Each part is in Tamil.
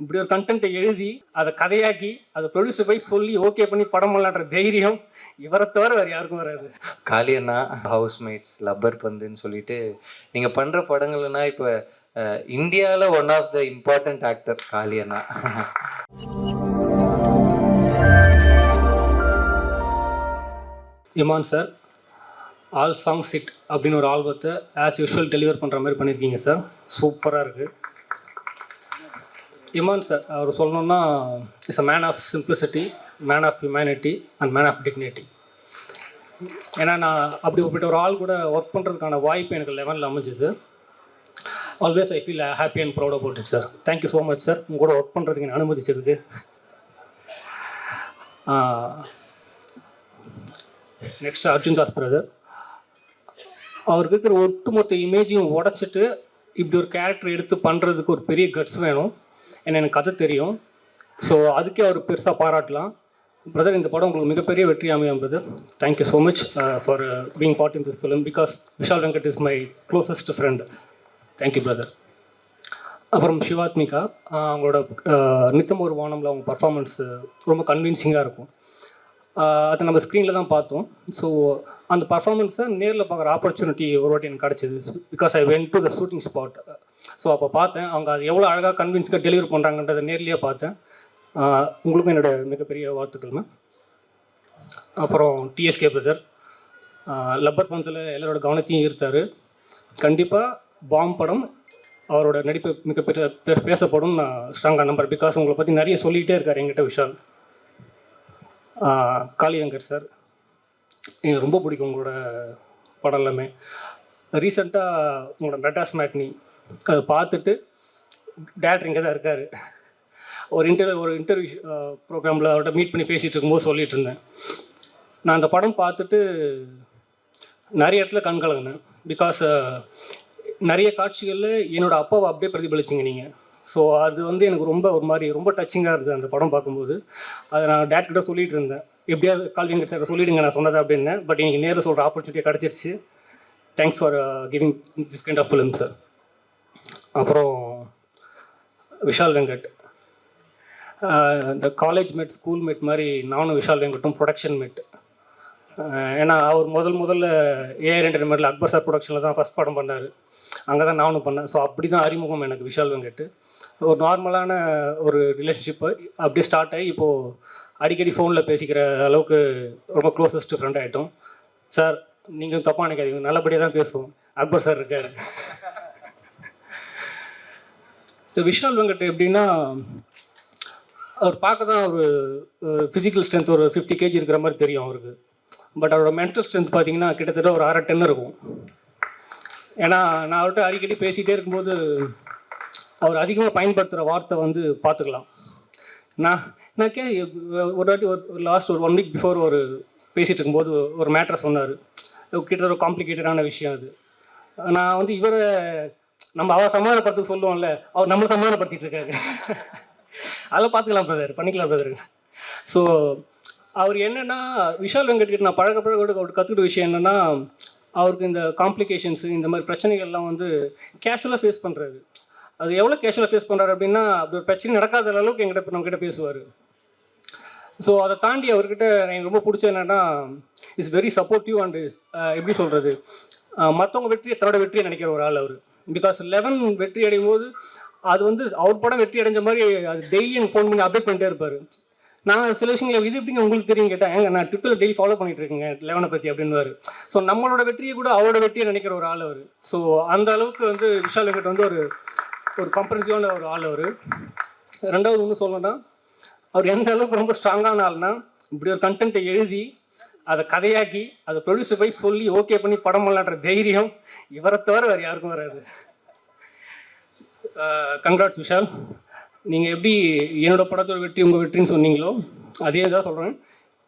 இப்படி ஒரு கண்டென்ட்டை எழுதி அதை கதையாக்கி அதை ப்ரொடியூசர் போய் சொல்லி ஓகே பண்ணி படம் பண்ணலான்ற தைரியம் இவரை தவிர வேறு யாருக்கும் வராது. காளியண்ணா ஹவுஸ்மேட்ஸ் லப்பர் பந்துன்னு சொல்லிட்டு நீங்கள் பண்ணுற படங்கள்னா இப்போ இந்தியாவில் one of the important actor காளியண்ணா Imman sir all song hit அப்படின்னு ஒரு ஆல்பத்தை ஆஸ் யூஷுவல் டெலிவர் பண்ணுற மாதிரி பண்ணியிருக்கீங்க சார் சூப்பராக இருக்குது இமான் சார் அவர் சொல்லணும்னா is a man of simplicity man of humanity and man of dignity ஏன்னா நான் அப்படி ஒப்பிட்ட ஒரு ஆள் கூட ஒர்க் பண்ணுறதுக்கான வாய்ப்பு எனக்கு லெவனில் அமைஞ்சுது. Always I feel happy and proud about it sir thank you so much sir உங்க கூட ஒர்க் பண்ணுறதுக்கு என்னை அனுமதிச்சதுக்கு. நெக்ஸ்ட் அர்ஜுன் தாஸ் பிரதர் அவருக்கு இருக்கிற ஒட்டுமொத்த இமேஜையும் உடச்சிட்டு இப்படி ஒரு கேரக்டர் எடுத்து பண்ணுறதுக்கு ஒரு பெரிய கட்ஸ் வேணும். ஏன்னா எனக்கு கதை தெரியும். ஸோ அதுக்கே அவர் பெருசாக பாராட்டலாம். பிரதர் இந்த படம் உங்களுக்கு மிகப்பெரிய வெற்றி அமையும் brother thank you so much for being part in this film because Vishal Venkat is my closest friend thank you brother அப்புறம் சிவாத்மிகா அவங்களோட நித்தம் ஒரு வானம்ல அவங்க பர்ஃபார்மன்ஸ் ரொம்ப கன்வின்சிங்காக இருக்கும். அதை நம்ம ஸ்க்ரீனில் தான் பார்த்தோம். ஸோ அந்த பர்ஃபார்மன்ஸை நேரில் பார்க்குற ஆப்பர்ச்சுனிட்டி ஒரு வாட்டி எனக்கு கிடச்சிது. Because I went to the shooting spot so அப்போ பார்த்தேன். அவங்க அது எவ்வளோ அழகாக கன்வின்ஸ்டாக டெலிவரி பண்ணுறாங்கன்றதை நேர்லேயே பார்த்தேன். உங்களுக்கும் என்னோட மிகப்பெரிய வாழ்த்துக்கள் மேம் அப்புறம் டிஎஸ்கே பிரதர் லப்பர் பந்தில் எல்லாரோட கவனத்தையும் ஈர்த்தார். கண்டிப்பாக பாம் படம் அவரோட நடிப்பு மிகப்பெரிய பே- பேசப்படும். நான் ஸ்ட்ராங்காக நம்பர் பிகாஸ் உங்களை பற்றி நிறைய சொல்லிக்கிட்டே இருக்கார் எங்கிட்ட விஷால். காளியங்கர் சார் எனக்கு ரொம்ப பிடிக்கும் உங்களோட படம் எல்லாமே. ரீசெண்டாக உங்களோட மெட்ராஸ் மேட்னி அதை பார்த்துட்டு டேரக்டர் இங்கே தான் இருக்கார். ஒரு இன்டர்வியூ ஒரு இன்டர்வியூ ப்ரோக்ராமில் அவர்கிட்ட மீட் பண்ணி பேசிகிட்டு இருக்கும்போது சொல்லிட்டு இருந்தேன். நான் அந்த படம் பார்த்துட்டு நிறைய இடத்துல கண் கலங்கினேன். பிகாஸ் நிறைய காட்சிகளில் என்னோட அப்பாவை அப்படியே பிரதிபலிச்சிங்க நீங்கள் ஸோ அது வந்து எனக்கு ரொம்ப ஒரு மாதிரி ரொம்ப டச்சிங்காக இருந்தது அந்த படம் பார்க்கும்போது. அதை நான் டேரக்டர்கிட்ட சொல்லிகிட்டு இருந்தேன். எப்படியாவது கால்விங்க சார் சொல்லிடுங்க நான் சொன்னது அப்படின்னேன் பட் எனக்கு நேரில் சொல்கிற ஆப்பர்ச்சுனிட்டி கிடச்சிருச்சு. Thanks for giving uh, this kind of film sir அப்புறம் விஷால் வெங்கட். இந்த காலேஜ் மேட் ஸ்கூல் மேட் மாதிரி நானும் விஷால் வெங்கட்டும் ப்ரொடக்ஷன் மேட் uh, ஏன்னா அவர் முதல் முதல்ல ஏஆர் என்டர்டைன்மெண்ட்டில் அக்பர் சார் ப்ரொடக்ஷனில் தான் ஃபஸ்ட் படம் பண்ணார். அங்கே தான் நானும் பண்ணேன். ஸோ அப்படி தான் அறிமுகம் எனக்கு விஷால் வெங்கட் ஒரு நார்மலான ஒரு ரிலேஷன்ஷிப்பு அப்படியே ஸ்டார்ட் ஆகி இப்போது அடிக்கடி ஃபோனில் பேசிக்கிற அளவுக்கு ரொம்ப க்ளோசஸ்ட் ஃப்ரெண்ட் ஆகிட்டோம் சார் நீங்கள் தப்பாக நினைக்காதீங்க. நல்லபடியாக தான் பேசுவோம். அக்பர் சார் இருக்கார். ஸோ விஷால் வெங்கட் எப்படின்னா அவர் பார்க்க தான் ஒரு ஃபிசிக்கல் ஸ்ட்ரென்த் ஒரு ஃபிஃப்டி கேஜி இருக்கிற மாதிரி தெரியும் அவருக்கு. பட் அவரோட மென்டல் ஸ்ட்ரென்த் பார்த்தீங்கன்னா கிட்டத்தட்ட ஒரு அரை டென் இருக்கும். ஏன்னா நான் அவர்கிட்ட அடிக்கடி பேசிகிட்டே இருக்கும்போது அவர் அதிகமாக பயன்படுத்துகிற வார்த்தை வந்து பார்த்துக்கலாம். நான் நான் கே ஒரு வாட்டி ஒரு லாஸ்ட் ஒரு ஒன் வீக் பிஃபோர் ஒரு பேசிகிட்டு இருக்கும்போது ஒரு மேட்ரை சொன்னார். கிட்டத்தட்ட ஒரு காம்ப்ளிகேட்டடான விஷயம் அது. நான் வந்து இவரை நம்ம அவரை சமாதானப்படுத்த சொல்லுவோம்ல அவர் நம்மளை சமாதானப்படுத்திட்டு இருக்காரு. அதெல்லாம் பார்த்துக்கலாம் பிரதர் பண்ணிக்கலாம் பிரதர் ஸோ அவர் என்னென்னா விஷால் வெங்கட்கிட்ட நான் பழக பழக கூட அவர் கற்றுக்கிட்ட விஷயம் என்னென்னா அவருக்கு இந்த காம்ப்ளிகேஷன்ஸ் இந்த மாதிரி பிரச்சனைகள்லாம் வந்து கேஷுவலாக ஃபேஸ் பண்ணுறாரு அது எவ்வளோ கேஷுவலாக ஃபேஸ் பண்ணுறாரு அப்படின்னா அப்படி ஒரு பிரச்சனை நடக்காத அளவுக்கு எங்கிட்ட இப்போ நம்மக்கிட்ட பேசுவார். ஸோ அதை தாண்டி அவர்கிட்ட எனக்கு ரொம்ப பிடிச்ச என்னன்னா is very supportive and is எப்படி சொல்கிறது uh, மற்றவங்க வெற்றியை தன்னோட வெற்றியை நினைக்கிற ஒரு ஆள் அவர். பிகாஸ் லெவன் வெற்றி அடையும் போது அது வந்து அவர் படம் வெற்றி அடைஞ்ச மாதிரி அது டெய்லி எனக்கு ஃபோன் பண்ணி அப்டேட் பண்ணிட்டே இருப்பார். நான் சில விஷயங்கள் இது எப்படிங்க உங்களுக்கு தெரியும் கேட்டேன் ஏங்க நான் ட்விட்டரில் டெய்லி ஃபாலோ பண்ணிட்டு இருக்கேங்க லெவனை பற்றி அப்படின்னுவார். ஸோ நம்மளோட வெற்றியை கூட அவரோட வெற்றியை நினைக்கிற ஒரு ஆள் அவர். ஸோ அந்த அளவுக்கு வந்து விஷால் வெங்கட் வந்து ஒரு ஒரு கம்பரன்சிவான ஒரு ஆள் அவர். ரெண்டாவது ஒன்று சொல்லணும்னா அவர் எந்த அளவுக்கு ரொம்ப ஸ்ட்ராங்கான ஆள்னா இப்படி ஒரு கண்டென்ட்டை எழுதி அதை கதையாக்கி அதை ப்ரொடியூசர் போய் சொல்லி ஓகே பண்ணி படம் பண்ணலான்ற தைரியம் இவரை தவிர வேறு யாருக்கும் வராது. கங்க்ராட்ஸ் விஷால். நீங்கள் எப்படி என்னோட படத்தோட வெற்றி உங்கள் வெற்றின்னு சொன்னீங்களோ அதே தான் சொல்கிறேன்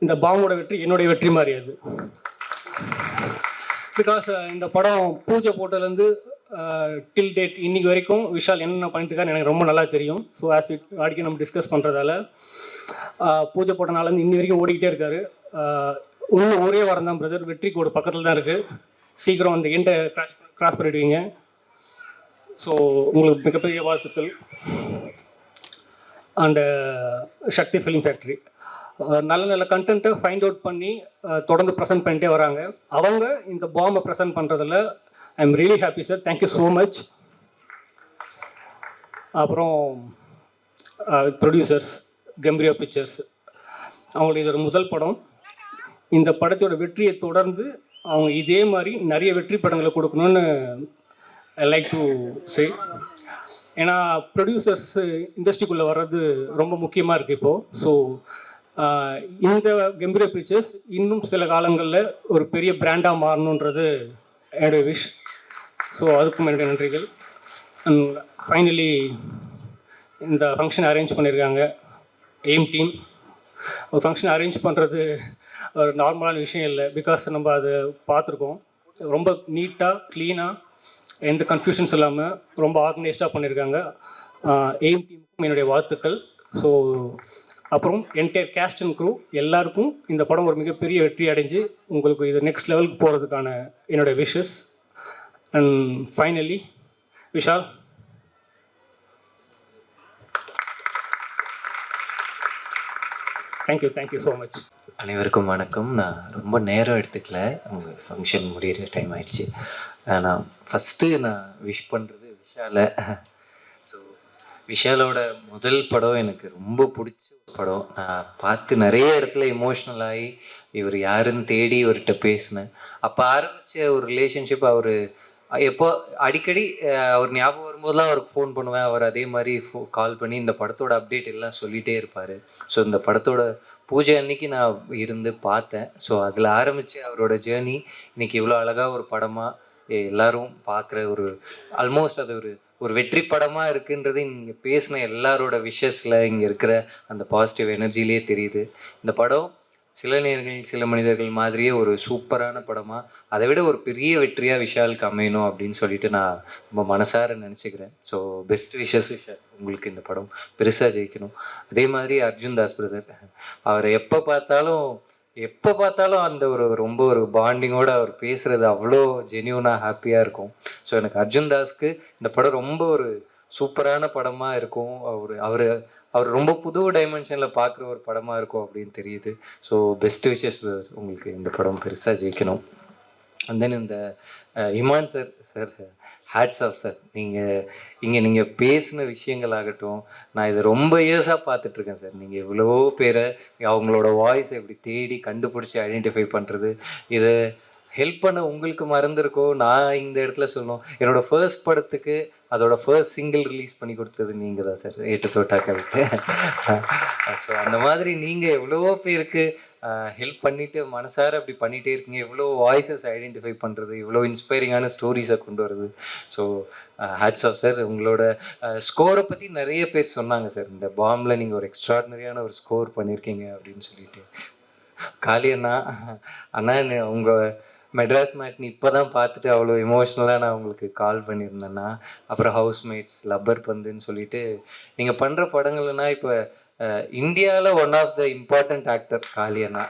இந்த பாம்போட வெற்றி என்னுடைய வெற்றி மாதிரி அது. பிகாஸ் இந்த படம் பூஜை போட்டதுலேருந்து டில் டேட் இன்னைக்கு வரைக்கும் விஷால் என்னென்ன பண்ணிட்டு இருக்காரு எனக்கு ரொம்ப நல்லா தெரியும். ஸோ ஆஸ் வாடிக்கை நம்ம டிஸ்கஸ் பண்ணுறதால பூஜை போட்ட நாள்லேருந்து இன்னி வரைக்கும் ஓடிக்கிட்டே இருக்காரு. இன்னும் ஒரே வாரம் தான் பிரதர் வெற்றி கோடு பக்கத்தில் தான் இருக்குது சீக்கிரம் அந்த எண்டை கிராஸ் கிராஸ் பண்ணிடுவீங்க. ஸோ உங்களுக்கு மிகப்பெரிய வாழ்த்துக்கள். அண்டு சக்தி ஃபிலிம் ஃபேக்ட்ரி நல்ல நல்ல கண்டென்ட்டை ஃபைண்ட் அவுட் பண்ணி தொடர்ந்து ப்ரெசென்ட் பண்ணிட்டே வராங்க. அவங்க இந்த பாம்பை ப்ரெசென்ட் பண்ணுறதுல I am really happy sir thank you so much அப்புறம் ப்ரொடியூசர்ஸ் கெம்பரியோ பிக்சர்ஸ் அவங்களுடைய இது ஒரு முதல் படம். இந்த படத்தோட வெற்றியை தொடர்ந்து அவங்க இதே மாதிரி நிறைய வெற்றி படங்களை கொடுக்கணும்னு ஐ லைக் டு சே ஏன்னா ப்ரொடியூசர்ஸ் இண்டஸ்ட்ரிக்குள்ளே வர்றது ரொம்ப முக்கியமாக இருக்குது இப்போது ஸோ இந்த கம்பீர பிக்சர்ஸ் இன்னும் சில காலங்களில் ஒரு பெரிய பிராண்டாக மாறணுன்றது என்னுடைய விஷ் ஸோ அதுக்கும் என்னுடைய நன்றிகள். அண்ட் ஃபைனலி இந்த ஃபங்க்ஷன் அரேஞ்ச் பண்ணியிருக்காங்க எய்ம் டீம் ஒரு ஃபங்க்ஷன் அரேஞ்ச் பண்ணுறது ஒரு நார்மலான விஷயம் இல்லை. பிகாஸ் நம்ம அதை பார்த்துருக்கோம். ரொம்ப நீட்டாக க்ளீனாக எந்த கன்ஃபியூஷன்ஸ் இல்லாமல் ரொம்ப ஆர்கனைஸ்டாக பண்ணியிருக்காங்க எய்ம் டீமுக்கும் என்னுடைய வாழ்த்துக்கள். ஸோ அப்புறம் என்டையர் கேஸ்ட் அண்ட் க்ரூ எல்லாருக்கும் இந்த படம் ஒரு மிகப்பெரிய வெற்றி அடைஞ்சு உங்களுக்கு இது நெக்ஸ்ட் லெவலுக்கு போகிறதுக்கான என்னுடைய wishes and finally Vishal thank you thank you so much அனைவருக்கும் வணக்கம். நான் ரொம்ப நேரம் எடுத்துக்கல. உங்கள் ஃபங்க்ஷன் முடியிற டைம் ஆயிடுச்சு. நான் ஃபஸ்ட்டு நான் விஷ் பண்ணுறது விஷாலை. ஸோ விஷாலோட முதல் படம் எனக்கு ரொம்ப பிடிச்ச ஒரு படம். நான் பார்த்து நிறைய இடத்துல எமோஷ்னல் ஆகி இவர் யாருன்னு தேடி இவர்கிட்ட பேசினேன். அப்போ ஆரம்பித்த ஒரு ரிலேஷன்ஷிப் அவர் எப்போ அடிக்கடி அவர் ஞாபகம் வரும்போதெல்லாம் அவருக்கு ஃபோன் பண்ணுவேன். அவர் அதே மாதிரி ஃபோ கால் பண்ணி இந்த படத்தோட அப்டேட் எல்லாம் சொல்லிகிட்டே இருப்பார். ஸோ இந்த படத்தோட பூஜை அன்னைக்கு நான் இருந்து பார்த்தேன். ஸோ அதில் ஆரம்பித்து அவரோட ஜேர்னி இன்னைக்கு இவ்வளோ அழகாக ஒரு படமாக எல்லாரும் பார்க்குற ஒரு ஆல்மோஸ்ட் அது ஒரு ஒரு வெற்றி படமாக இருக்குன்றது இங்கே பேசின எல்லாரோட விஷஸில் இங்கே இருக்கிற அந்த பாசிட்டிவ் எனர்ஜிலே தெரியுது. இந்த படம் சில நேர்களில் சில மனிதர்கள் மாதிரியே ஒரு சூப்பரான படமாக அதை விட ஒரு பெரிய வெற்றியாக விஷாலுக்கு அமையணும் அப்படின்னு சொல்லிட்டு நான் ரொம்ப மனசார நினச்சிக்கிறேன். ஸோ பெஸ்ட் விஷஸ் விஷால் உங்களுக்கு இந்த படம் பெருசாக ஜெயிக்கணும். அதே மாதிரி அர்ஜுன் தாஸ் பிரதர் அவரை எப்போ பார்த்தாலும் எப்போ பார்த்தாலும் அந்த ஒரு ரொம்ப ஒரு பாண்டிங்கோட அவர் பேசுறது அவ்வளோ ஜெனியூனாக ஹாப்பியாக இருக்கும். ஸோ எனக்கு அர்ஜுன் தாஸ்க்கு இந்த படம் ரொம்ப ஒரு சூப்பரான படமாக இருக்கும். அவர் அவர் அவர் ரொம்ப புது டைமென்ஷனில் பார்க்குற ஒரு படமாக இருக்கும் அப்படின்னு தெரியுது. ஸோ பெஸ்ட் விஷஸ் உங்களுக்கு இந்த படம் பெருசாக ஜெயிக்கணும். அண்ட் தென் இந்த Imman sir sir hats off sir நீங்கள் இங்கே நீங்கள் பேசின விஷயங்கள் ஆகட்டும் நான் இதை ரொம்ப இயர்ஸாக பார்த்துட்ருக்கேன் சார் நீங்கள் இவ்வளோ பேரை அவங்களோட வாய்ஸை எப்படி தேடி கண்டுபிடிச்சி ஐடென்டிஃபை பண்ணுறது இதை ஹெல்ப் பண்ண உங்களுக்கு மறந்துருக்கோ? நான் இந்த இடத்துல சொல்லணும். என்னோட ஃபர்ஸ்ட் படத்துக்கு அதோட ஃபர்ஸ்ட் சிங்கிள் ரிலீஸ் பண்ணி கொடுத்தது நீங்கள் தான் சார் ஏட்டு தோட்டாக்களுக்கு ஸோ அந்த மாதிரி நீங்கள் எவ்வளவோ பேருக்கு ஹெல்ப் பண்ணிட்டு மனசார அப்படி பண்ணிகிட்டே இருக்கீங்க. எவ்வளோ வாய்ஸஸ் ஐடென்டிஃபை பண்ணுறது இவ்வளோ இன்ஸ்பைரிங்கான ஸ்டோரிஸை கொண்டு வருது ஸோ ஹேட்ஸ் ஆஃப் சார் உங்களோட ஸ்கோரை பற்றி நிறைய பேர் சொன்னாங்க சார் இந்த பாம்பில் நீங்கள் ஒரு எக்ஸ்ட்ராடினரியான ஒரு ஸ்கோர் பண்ணியிருக்கீங்க அப்படின்னு சொல்லிட்டு. காளி அண்ணா அண்ணா என்ன- மெட்ராஸ் மேட்னி இப்போ தான் பார்த்துட்டு அவ்வளோ எமோஷ்னலாக நான் உங்களுக்கு கால் பண்ணியிருந்தேன்னா அப்புறம் ஹவுஸ்மேட்ஸ் லப்பர் பந்துன்னு சொல்லிட்டு நீங்கள் பண்ணுற படங்கள்னா இப்போ இந்தியாவில் one of the important actor Kaliyanna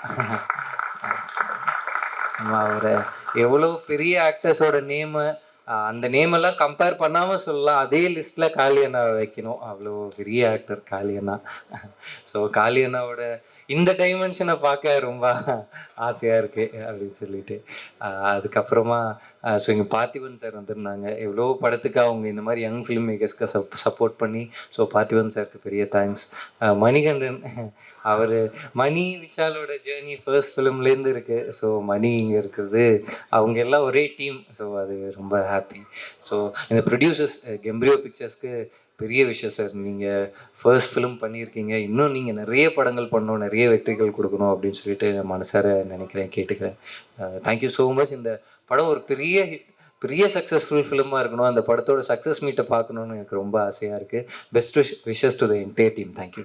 ஆமாம் அவரை எவ்வளோ பெரிய ஆக்டர்ஸோட நேமு அந்த நேம் எல்லாம் கம்பேர் பண்ணாமல் சொல்லலாம். அதே லிஸ்ட்டில் காளியண்ணா வைக்கணும். அவ்வளோ பெரிய ஆக்டர் காளியண்ணா ஸோ காளியண்ணாவோட இந்த டைமென்ஷனை பார்க்க ரொம்ப ஆசையாக இருக்கு அப்படின்னு சொல்லிட்டு. அதுக்கப்புறமா ஸோ இங்கே பார்த்திபன் சார் வந்திருந்தாங்க. எவ்வளோ படத்துக்கு அவங்க இந்த மாதிரி யங் ஃபிலிம் மேக்கர்ஸ்க்கு சப் சப்போர்ட் பண்ணி ஸோ பார்த்திபன் சாருக்கு பெரிய தேங்க்ஸ் மணிகண்டன் அவர் மணி விஷாலோட ஜேர்னி ஃபர்ஸ்ட் ஃபிலிம்லேருந்து இருக்குது ஸோ மணி இங்கே இருக்கிறது அவங்க எல்லாம் ஒரே டீம் ஸோ அது ரொம்ப ஹாப்பி ஸோ இந்த ப்ரொடியூசர்ஸ் கெம்ப்ரியோ பிக்சர்ஸ்க்கு பெரிய விஷயம் சார். நீங்கள் ஃபர்ஸ்ட் ஃபிலிம் பண்ணியிருக்கீங்க. இன்னும் நீங்கள் நிறைய படங்கள் பண்ணணும் நிறைய வெற்றிகள் கொடுக்கணும் அப்படின்னு சொல்லிட்டு நான் மனசார நினைக்கிறேன் கேட்டுக்கிறேன். தேங்க்யூ ஸோ மச் இந்த படம் ஒரு பெரிய ஹிட் பெரிய சக்ஸஸ்ஃபுல் ஃபிலிமாக இருக்கணும். அந்த படத்தோட சக்ஸஸ் மீட்டை பார்க்கணுன்னு எனக்கு ரொம்ப ஆசையாக இருக்குது best wish wishes to the entire team thank you